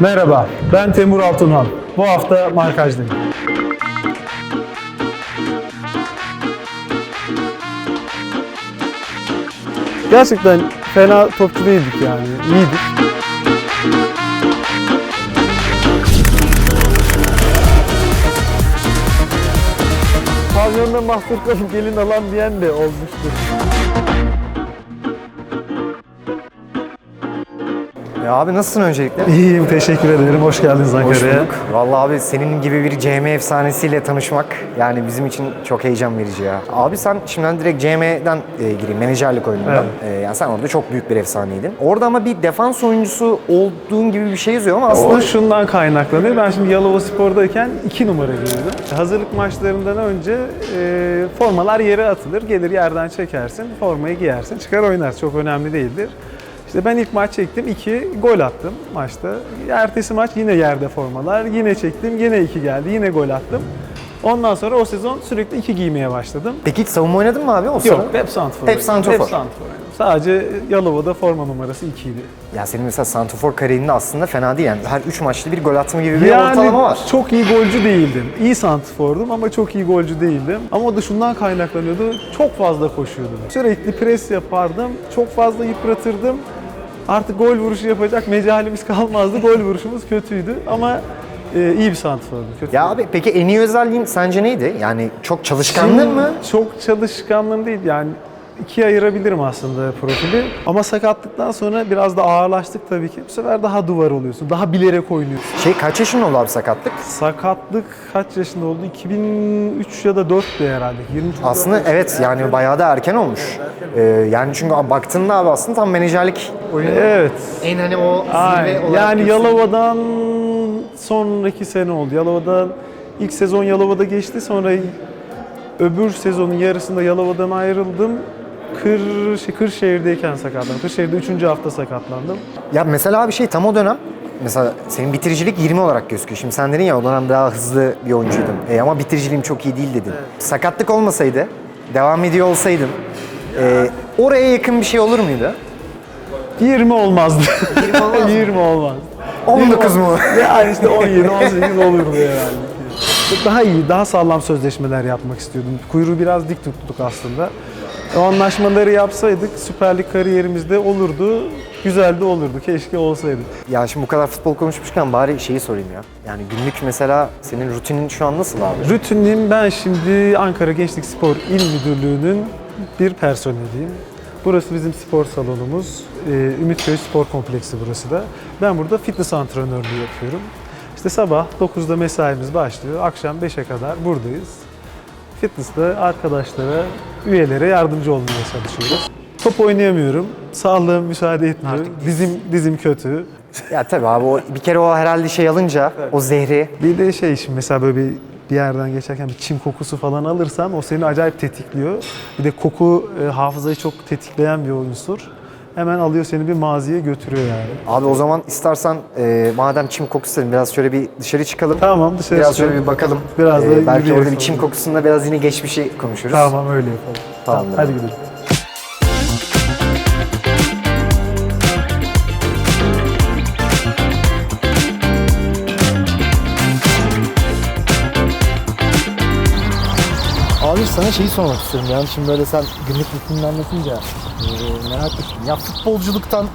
Merhaba, ben Temur Altunhan. Bu hafta markajdayım. Gerçekten fena topçu değildik yani, iyiydik. Pavyonda mahsur gelin alan diyen de olmuştur. Ya abi nasılsın öncelikle? İyiyim, teşekkür ederim. Hoş geldiniz Hoş Ankara'ya. bulduk. Vallahi abi senin gibi bir CM efsanesiyle tanışmak yani bizim için çok heyecan verici ya. Abi sen şimdiden direkt CM'den e, gireyim, menajerlik oyunundan. Evet. E, yani sen orada çok büyük bir efsaneydin. Orada ama bir defans oyuncusu olduğun gibi bir şey yazıyor ama aslında O şundan kaynaklanıyor. Ben şimdi Yalova Spor'dayken iki numara giyiyordum. Hazırlık maçlarından önce e, formalar yere atılır. Gelir yerden çekersin, formayı giyersin, çıkar oynarsın. Çok önemli değildir. İşte ben ilk maç çektim, iki gol attım maçta. Ertesi maç yine yerde formalar, yine çektim, yine iki geldi, yine gol attım. Ondan sonra o sezon sürekli iki giymeye başladım. peki hiç savunma oynadın mı abi o sırada? Yok, hep santrfor. Hep santrafor. Hep oynadım. Sadece Yalova'da forma numarası 2 idi. Ya senin mesela santrafor kariyerinde aslında fena değil yani. Her 3 maçta bir gol atma gibi bir ortalama var. çok iyi golcü değildim. İyi santrfordum ama çok iyi golcü değildim. Ama o da şundan kaynaklanıyordu. Çok fazla koşuyordum. Sürekli pres yapardım. Çok fazla yıpratırdım. Artık gol vuruşu yapacak mecalimiz kalmazdı. Gol vuruşumuz kötüydü ama e, iyi bir santrfordum. Kötü Ya abi peki en iyi özelliğin sence neydi? Yani çok çalışkanlığın mı? Çok çalışkanlığım değil yani ikiye ayırabilirim aslında profili. Ama sakatlıktan sonra biraz da ağırlaştık tabii ki. Bu sefer daha duvar oluyorsun. Daha bilerek oynuyorsun. Şey kaç yaşın oldu abi sakatlık? Sakatlık kaç yaşında oldu? 2003 ya da 4'tü herhalde. 20 Aslında evet yani bayağı da erken olmuş. Ee, yani çünkü baktığında abi aslında tam menajerlik oyunu. Evet. En hani o zirve Aynen. olarak Yani gösteriyor. Yalova'dan sonraki sene oldu. Yalova'da ilk sezon Yalova'da geçti. Sonra öbür sezonun yarısında Yalova'dan ayrıldım. Kır, şey, Kırşehir'deyken sakatlandım. Kırşehir'de 3. hafta sakatlandım. Ya mesela bir şey tam o dönem mesela senin bitiricilik 20 olarak gözüküyor. Şimdi sen dedin ya o dönem daha hızlı bir oyuncuydum. E ama bitiriciliğim çok iyi değil dedin. Evet. Sakatlık olmasaydı, devam ediyor olsaydım e, oraya yakın bir şey olur muydu? 20 olmazdı. 20 olmaz. 20 olmaz. 10'lu kız mı? Yani işte 17, 18 olurdu herhalde. Daha iyi, daha sağlam sözleşmeler yapmak istiyordum. Kuyruğu biraz dik tuttuk aslında. O anlaşmaları yapsaydık Süper Lig kariyerimizde olurdu. Güzel de olurdu. Keşke olsaydı. Ya şimdi bu kadar futbol konuşmuşken bari şeyi sorayım ya. Yani günlük mesela senin rutinin şu an nasıl abi? Rutinim ben şimdi Ankara Gençlik Spor İl Müdürlüğü'nün bir personeliyim. Burası bizim spor salonumuz. Ee, Ümitköy Spor Kompleksi burası da. Ben burada fitness antrenörlüğü yapıyorum. İşte sabah 9'da mesaimiz başlıyor. Akşam 5'e kadar buradayız. Fitness'ta arkadaşlara, üyelere yardımcı olmaya çalışıyoruz. Top oynayamıyorum. Sağlığım müsaade etmiyor. Dizim dizim kötü. Ya tabii abi o bir kere o herhalde şey alınca o zehri Bir de şey şimdi mesela böyle bir bir yerden geçerken bir çim kokusu falan alırsam o seni acayip tetikliyor. Bir de koku e, hafızayı çok tetikleyen bir unsur. Hemen alıyor seni bir maziye götürüyor yani. Abi o zaman istersen e, madem çim kokusu biraz şöyle bir dışarı çıkalım. Tamam dışarı Biraz çıkalım. şöyle bir bakalım. Biraz da Ee, belki yürüyelim orada bir çim sonra. kokusunda biraz yine geçmişi konuşuruz. Tamam öyle yapalım. Tamam, hadi gidelim. Abi sana şeyi sormak istiyorum. Yani şimdi böyle sen günlük rutinini anlatınca e, merak ettim. Ya futbolculuktan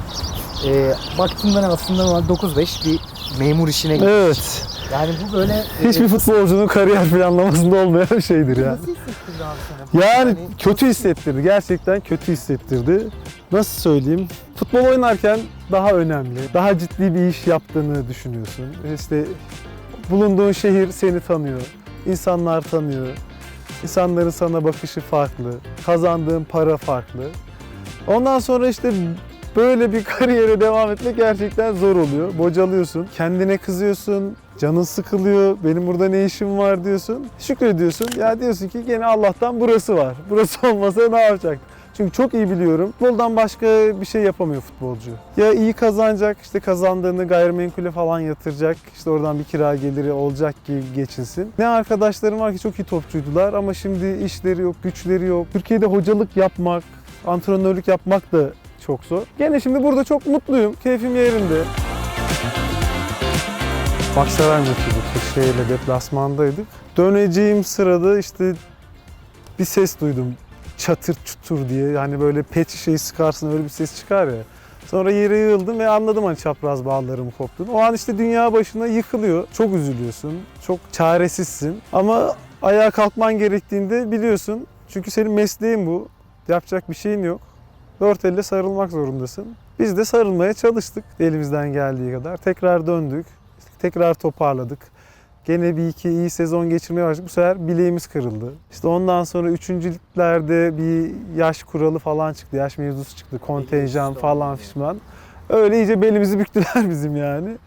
e, baktığımda aslında normal 9-5 bir memur işine gitmiş. Evet. Yani bu böyle e, Hiçbir futbolcunun kariyer planlamasında olmayan bir şeydir ya. nasıl hissettirdi abi sana? Yani kötü hissettirdi. Gerçekten kötü hissettirdi. Nasıl söyleyeyim? Futbol oynarken daha önemli. Daha ciddi bir iş yaptığını düşünüyorsun. İşte bulunduğun şehir seni tanıyor. İnsanlar tanıyor. İnsanların sana bakışı farklı. Kazandığın para farklı. Ondan sonra işte böyle bir kariyere devam etmek gerçekten zor oluyor. Bocalıyorsun. Kendine kızıyorsun. Canın sıkılıyor. Benim burada ne işim var diyorsun. Şükrediyorsun. Ya diyorsun ki gene Allah'tan burası var. Burası olmasa ne yapacak? Çünkü çok iyi biliyorum. Futboldan başka bir şey yapamıyor futbolcu. Ya iyi kazanacak, işte kazandığını gayrimenkule falan yatıracak. işte oradan bir kira geliri olacak ki geçinsin. Ne arkadaşlarım var ki çok iyi topçuydular ama şimdi işleri yok, güçleri yok. Türkiye'de hocalık yapmak, antrenörlük yapmak da çok zor. Gene şimdi burada çok mutluyum. Keyfim yerinde. Aksaray maçıydı. Kırşehir'le deplasmandaydık. Döneceğim sırada işte bir ses duydum. Çatır çutur diye. Yani böyle pet şişeyi sıkarsın öyle bir ses çıkar ya. Sonra yere yığıldım ve anladım hani çapraz bağlarım koptuğunu. O an işte dünya başına yıkılıyor. Çok üzülüyorsun. Çok çaresizsin. Ama ayağa kalkman gerektiğinde biliyorsun. Çünkü senin mesleğin bu. Yapacak bir şeyin yok. Dört elle sarılmak zorundasın. Biz de sarılmaya çalıştık elimizden geldiği kadar. Tekrar döndük. Tekrar toparladık. Gene bir iki iyi sezon geçirmeye başladık. Bu sefer bileğimiz kırıldı. İşte ondan sonra üçüncülüklerde bir yaş kuralı falan çıktı. Yaş mevzusu çıktı. Kontenjan falan fişman. Öyle iyice belimizi büktüler bizim yani.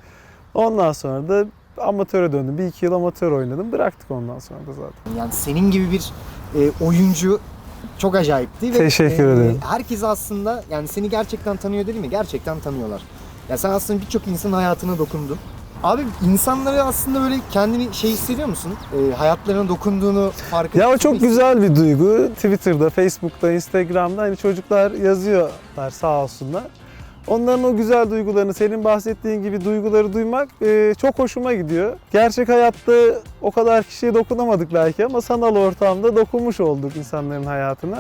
Ondan sonra da amatöre döndüm. Bir iki yıl amatör oynadım. Bıraktık ondan sonra da zaten. Yani senin gibi bir e, oyuncu çok acayipti. Ve, Teşekkür e, ederim. Herkes aslında yani seni gerçekten tanıyor değil mi? Gerçekten tanıyorlar. Ya sen aslında birçok insanın hayatına dokundun. Abi insanları aslında böyle kendini şey hissediyor musun? E, hayatlarına dokunduğunu fark Ya o çok güzel bir duygu. Twitter'da, Facebook'ta, Instagram'da hani çocuklar yazıyorlar sağ olsunlar. Onların o güzel duygularını, senin bahsettiğin gibi duyguları duymak e, çok hoşuma gidiyor. Gerçek hayatta o kadar kişiye dokunamadık belki ama sanal ortamda dokunmuş olduk insanların hayatına.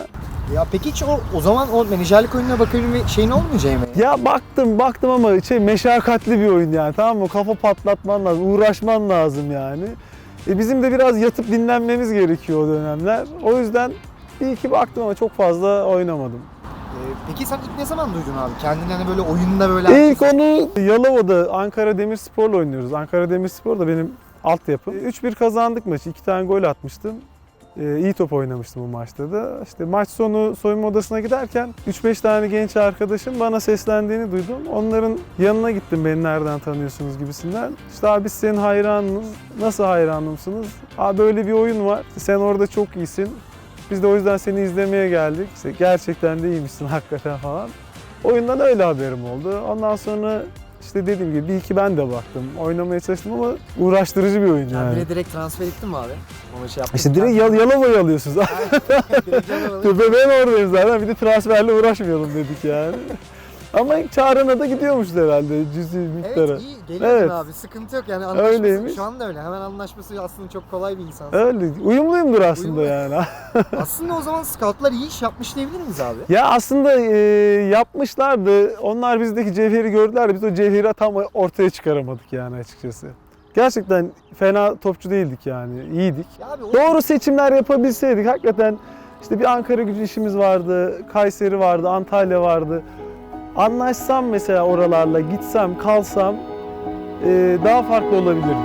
Ya peki hiç o, o zaman o menajerlik oyununa bakabilme şeyin olmayacak mı? Ya baktım baktım ama şey meşakkatli bir oyun yani tamam mı? Kafa patlatman lazım, uğraşman lazım yani. E bizim de biraz yatıp dinlenmemiz gerekiyor o dönemler. O yüzden bir iki baktım ama çok fazla oynamadım. E, peki sen ilk ne zaman duydun abi? Kendini hani böyle oyunda böyle... İlk onu Yalova'da Ankara Demirspor'la oynuyoruz. Ankara Demirspor da benim altyapım. 3-1 kazandık maçı. 2 tane gol atmıştım. Ee, iyi top oynamıştım o maçta da. İşte maç sonu soyunma odasına giderken 3-5 tane genç arkadaşım bana seslendiğini duydum. Onların yanına gittim beni nereden tanıyorsunuz gibisinden. İşte abi senin hayranınız. Nasıl hayranımsınız? Abi böyle bir oyun var. Sen orada çok iyisin. Biz de o yüzden seni izlemeye geldik. İşte gerçekten de iyiymişsin hakikaten falan. Oyundan öyle haberim oldu. Ondan sonra işte dediğim gibi bir iki ben de baktım. Oynamaya çalıştım ama uğraştırıcı bir oyun Yani yani. direkt transfer ettin mi abi? Ona şey yaptın İşte direkt Yal Yalova'yı alıyorsunuz. direkt Yalova'ya- ben oradayım zaten. Bir de transferle uğraşmayalım dedik yani. Ama çağrına da gidiyormuş herhalde cüzi miktara. Evet iyi geliyor Evet. abi sıkıntı yok yani anlaşması Öyleymiş. şu anda öyle hemen anlaşması aslında çok kolay bir insan. Öyle. Uyumluyumdur aslında Uyumlu. yani. aslında o zaman scoutlar iyi iş yapmış diyebilir miyiz abi? Ya aslında e, yapmışlardı. Onlar bizdeki cevheri gördüler de biz o cevheri tam ortaya çıkaramadık yani açıkçası. Gerçekten fena topçu değildik yani. iyiydik. Ya abi o Doğru seçimler yapabilseydik hakikaten işte bir Ankara gücü işimiz vardı, Kayseri vardı, Antalya vardı. Anlaşsam mesela oralarla gitsem, kalsam e, daha farklı olabilirdi.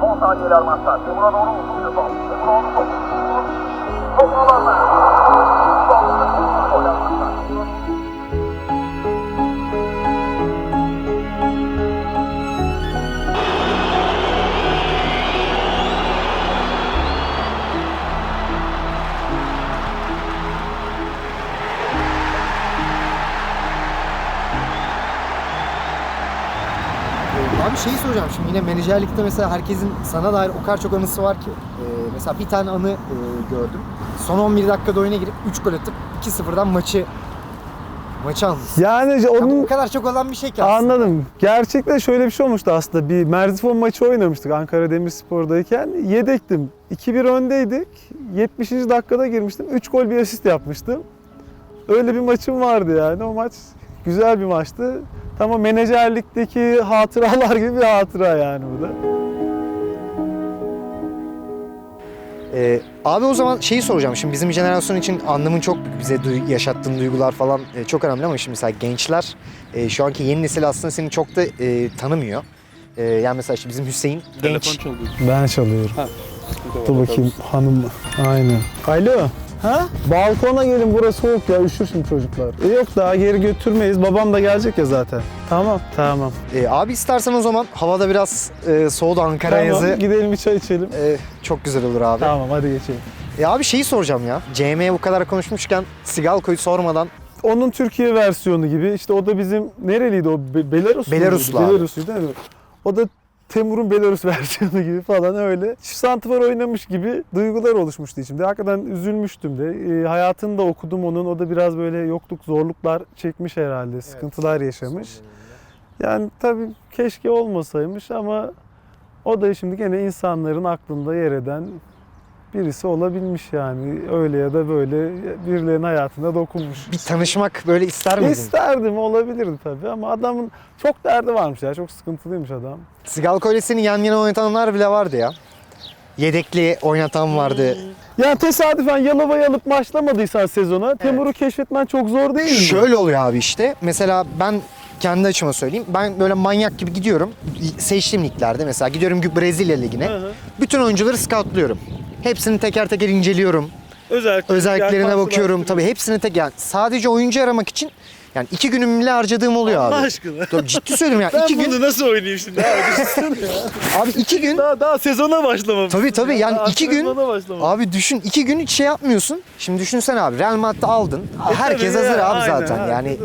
Son saniyeler maçta. Timur'a uzun bir top. Top. Top alanda. Yine menajerlikte mesela herkesin sana dair o kadar çok anısı var ki. Ee, mesela bir tane anı e, gördüm. Son 11 dakikada oyuna girip 3 gol atıp 2-0'dan maçı maçı almışsın. Yani Ya bu onun o kadar çok olan bir şey ki aslında. Anladım. Gerçekten şöyle bir şey olmuştu aslında. Bir Merzifon maçı oynamıştık Ankara Demirspor'dayken. Yedektim. 2-1 öndeydik. 70. dakikada girmiştim. 3 gol bir asist yapmıştım. Öyle bir maçım vardı yani. O maç güzel bir maçtı. Tamam menajerlikteki hatıralar gibi bir hatıra yani bu da. Ee, abi o zaman şeyi soracağım. Şimdi bizim jenerasyon için anlamın çok büyük. Bize duy- yaşattığın duygular falan e, çok önemli ama şimdi mesela gençler e, şu anki yeni nesil aslında seni çok da e, tanımıyor. E, yani mesela işte bizim Hüseyin genç. çalıyor. Ben çalıyorum. Dur bakayım hanım mı? Aynen. Alo. Ha? Balkona gelin burası soğuk ya üşür şimdi çocuklar. E yok daha geri götürmeyiz. Babam da gelecek ya zaten. Tamam. Tamam. E, abi istersen o zaman havada biraz e, soğudu Ankara Tamam. yazı. Gidelim bir çay içelim. E, çok güzel olur abi. Tamam hadi geçelim. E, abi şeyi soracağım ya. CM'ye bu kadar konuşmuşken Sigalko'yu sormadan Onun Türkiye versiyonu gibi işte o da bizim nereliydi o Be- Belarus muydu? Belaruslu abi. Belarus'uydu değil mi? O da Temur'un Belarus versiyonu gibi falan öyle. Şu santifor oynamış gibi duygular oluşmuştu içimde. Hakikaten üzülmüştüm de. E, hayatını da okudum onun. O da biraz böyle yokluk, zorluklar çekmiş herhalde. Sıkıntılar yaşamış. Yani tabii keşke olmasaymış ama o da şimdi gene insanların aklında yer eden birisi olabilmiş yani. Öyle ya da böyle birilerinin hayatına dokunmuş. Bir tanışmak böyle ister miydin? İsterdim olabilirdi tabii ama adamın çok derdi varmış ya. Çok sıkıntılıymış adam. Sigal Kolesi'ni yan yana oynatanlar bile vardı ya. Yedekli oynatan vardı. Ya tesadüfen Yalova'yı alıp başlamadıysan sezona Temur'u keşfetmen çok zor değil mi? Şöyle oluyor abi işte. Mesela ben kendi açıma söyleyeyim. Ben böyle manyak gibi gidiyorum. Seçtiğim liglerde mesela gidiyorum Brezilya ligine. Bütün oyuncuları scoutluyorum. Hepsini teker teker inceliyorum. Özellikle Özelliklerine bakıyorum. Tabii hepsini tek yani sadece oyuncu aramak için yani iki günümü bile harcadığım oluyor Allah abi. aşkına. Tabii ciddi söylüyorum ya. Ben iki bunu gün nasıl oynayayım şimdi abi? Düşünsene ya. abi iki gün daha, daha sezona başlamamış. Tabii, tabii. Yani Daha iki gün- antrenmana. Abi düşün iki gün hiç şey yapmıyorsun. Şimdi düşünsene abi Real Madrid'i aldın. Herkes tabii hazır ya, abi aynen, zaten. ha. Yani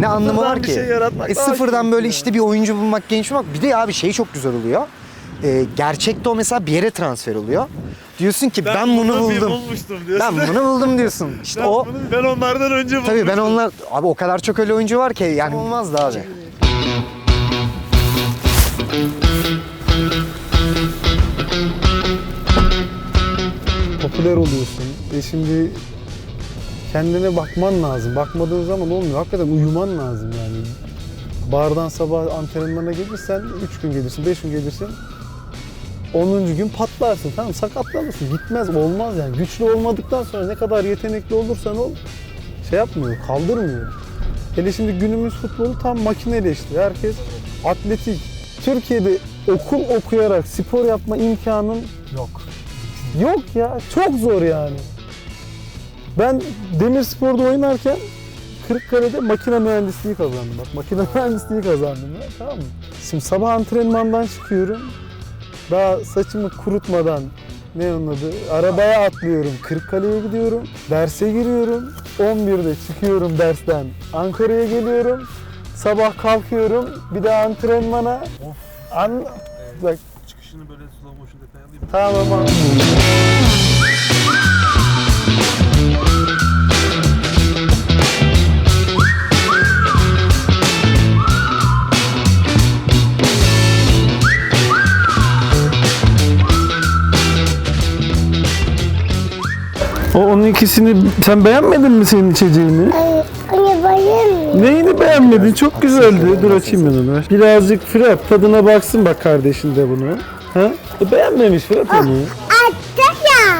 ne anlamı Sıfırdan var bir ki? şey yaratmak E, daha sıfırdan keyifli böyle ya. işte bir oyuncu bulmak, genç bulmak. Bir de abi şey çok güzel oluyor. E, gerçekte o mesela bir yere transfer oluyor. Diyorsun ki ben, bunu bir buldum. bulmuştum diyorsun. Ben bunu buldum diyorsun. İşte Ben, o bunu- ben onlardan önce bulmuştum. tabii ben onlar abi o kadar çok öyle oyuncu var ki yani olmazdı abi. popüler oluyorsun. E şimdi kendine bakman lazım. Bakmadığın zaman olmuyor. Hakikaten uyuman lazım yani. Bardan sabah antrenmana gelirsen 3 gün gelirsin, 5 gün gelirsin. 10. gün patlarsın tamam sakatlanırsın. Gitmez, olmaz yani. Güçlü olmadıktan sonra ne kadar yetenekli olursan ol şey yapmıyor, kaldırmıyor. Hele şimdi günümüz futbolu tam makineleşti. Herkes atletik. Türkiye'de okul okuyarak spor yapma imkanın yok. Yok ya. Çok zor yani. Ben Demirspor'da oynarken Kırıkkale'de makine mühendisliği kazandım. Bak makine mühendisliği kazandım ya. Tamam mı? Şimdi sabah antrenmandan çıkıyorum. Daha saçımı kurutmadan ne onun adı? Arabaya atlıyorum. Kırıkkale'ye gidiyorum. Derse giriyorum. 11'de çıkıyorum dersten. Ankara'ya geliyorum. Sabah kalkıyorum. Bir de antrenmana. An Bak Çıkışını böyle slow motion detay alayım. Tamam O onun ikisini sen beğenmedin mi senin içeceğini? Anne bayım. Neyini beğenmedin? Çok güzeldi. Dur açayım ben onu. Birazcık Fırat tadına baksın bak kardeşin de bunu. Ha? E, beğenmemiş Fırat onu. Attı ya.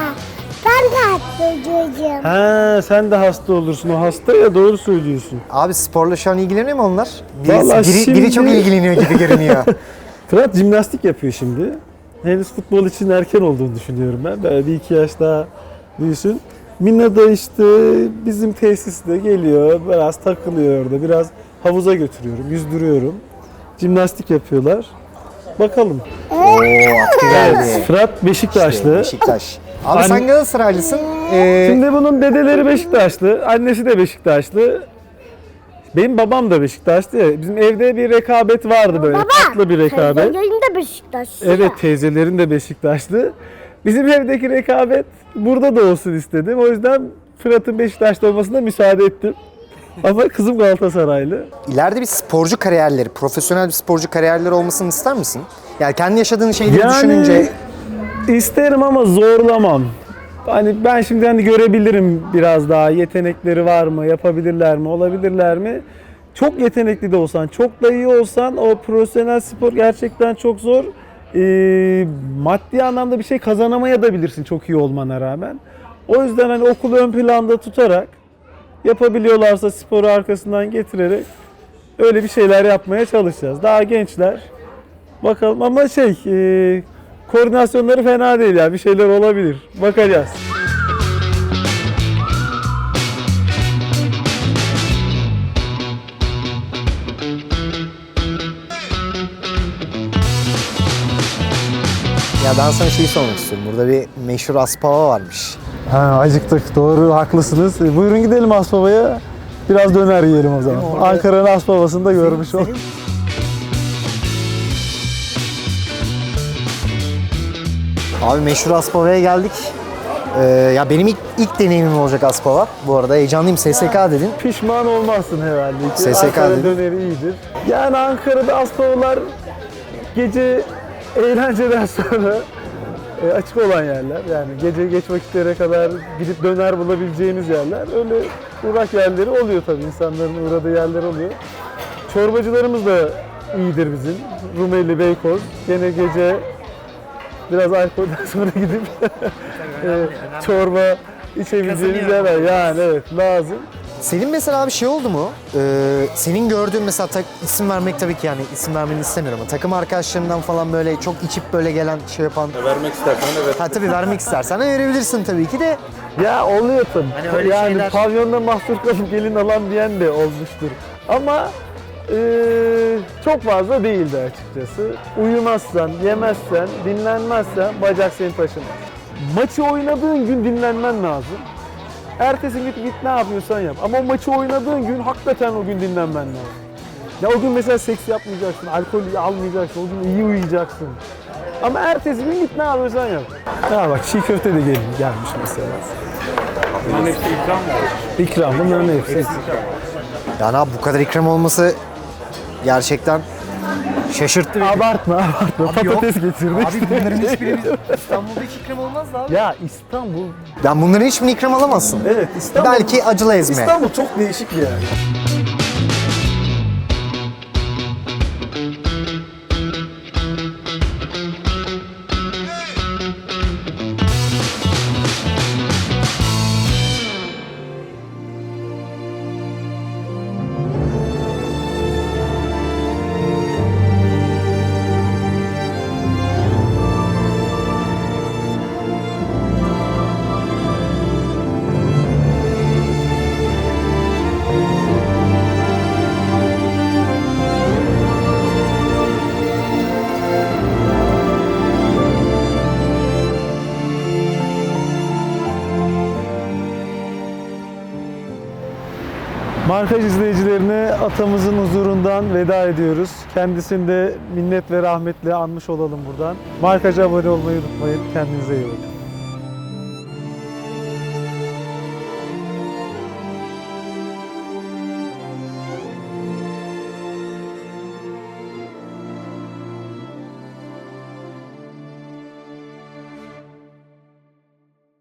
Ben de attı çocuğum. Ha sen de hasta olursun. O hasta ya doğru söylüyorsun. Abi sporla şu an ilgileniyor mu onlar? Biri, Vallahi biri, biri çok ilgileniyor gibi görünüyor. Fırat jimnastik yapıyor şimdi. Henüz futbol için erken olduğunu düşünüyorum ben. Böyle bir iki yaş daha büyüsün. Mina da işte bizim tesiste geliyor. Biraz takılıyor orada. Biraz havuza götürüyorum. Yüzdürüyorum. Jimnastik yapıyorlar. Bakalım. Oo geldi. Fırat Beşiktaşlı. Beşiktaş. Abi Anne- sen Galatasaraylısın. Ee, Şimdi bunun dedeleri Beşiktaşlı, annesi de Beşiktaşlı. Benim babam da Beşiktaşlı ya. Bizim evde bir rekabet vardı böyle. Tatlı bir rekabet. Teyzelerin de Beşiktaş. Evet teyzelerin de Beşiktaşlı. Bizim evdeki rekabet burada da olsun istedim. O yüzden Fırat'ın Beşiktaşlı olmasına müsaade ettim. Ama kızım Galatasaraylı. ileride bir sporcu kariyerleri, profesyonel bir sporcu kariyerleri olmasını ister misin? Yani kendi yaşadığın şeyleri Yani- düşününce İsterim ama zorlamam. Hani ben şimdi hani görebilirim biraz daha yetenekleri var mı, yapabilirler mi, olabilirler mi? Çok yetenekli de olsan, çok da iyi olsan o profesyonel spor gerçekten çok zor. Ee, maddi anlamda bir şey kazanamaya da bilirsin çok iyi olmana rağmen. O yüzden hani okulu ön planda tutarak yapabiliyorlarsa sporu arkasından getirerek öyle bir şeyler yapmaya çalışacağız. Daha gençler. Bakalım ama şey e, koordinasyonları fena değil ya bir şeyler olabilir. Bakacağız. Ben sana şeyi sormak istiyorum. Burada bir meşhur Aspava varmış. Ha acıktık doğru haklısınız. E, buyurun gidelim Aspava'ya. Biraz döner yiyelim o zaman. orada- Ankara'nın Aspava'sını da görmüş ol. Senin- Abi meşhur Aspava'ya geldik. Ee, ya benim ilk, ilk deneyimim olacak Aspava. Bu arada heyecanlıyım. SSK dedin. Pişman olmazsın herhalde. ki. SSK Ankara dedi. döneri iyidir. Yani Ankara'da Aspavalar gece eğlenceden sonra e, açık olan yerler. Yani gece geç vakitlere kadar gidip döner bulabileceğiniz yerler. Öyle uğrak yerleri oluyor tabii. insanların uğradığı yerler oluyor. Çorbacılarımız da iyidir bizim. Rumeli, Beykoz. Gene gece biraz alkolden sonra gidip e, çorba içebileceğiniz yerler. Yani evet lazım. Senin mesela bir şey oldu mu? Ee, senin gördüğün mesela tak, isim vermek tabii ki yani isim vermeni istemiyorum ama takım arkadaşlarından falan böyle çok içip böyle gelen şey yapan. Vermek istersen evet. Ha tabii vermek istersen de verebilirsin tabii ki de. Ya oluyor tabii. Hani öyle yani şeyler- pavyonda mahsur kalıp gelin alan diyen de olmuştur. Ama eee, çok fazla değildi açıkçası. Uyumazsan, yemezsen, dinlenmezsen bacak seni taşımaz. Maçı oynadığın gün dinlenmen lazım. Ertesi gün git ne yapıyorsan yap. Ama maçı oynadığın gün hakikaten o gün dinlenmen lazım. Ya o gün mesela seks yapmayacaksın, alkol almayacaksın, o gün iyi uyuyacaksın. Ama ertesi gün git ne yapıyorsan yap. Ha bak çiğ köfte de gelin, gelmiş mesela. Bunların hepsi ikram mı? İkram bunların hepsi. Yani abi bu kadar ikram olması gerçekten şaşırttı beni. Abartma abartma. Patates getirdik. Abi bunların hiçbiri İstanbul'da hiç ikram olmaz da abi. Ya İstanbul. Yani bunların hiçbirini ikram alamazsın. Evet İstanbul. Belki acılı ezme. İstanbul çok değişik bir yer. Markaj izleyicilerine atamızın huzurundan veda ediyoruz. Kendisini de minnet ve rahmetle anmış olalım buradan. Markaja abone olmayı unutmayın. Kendinize iyi bakın.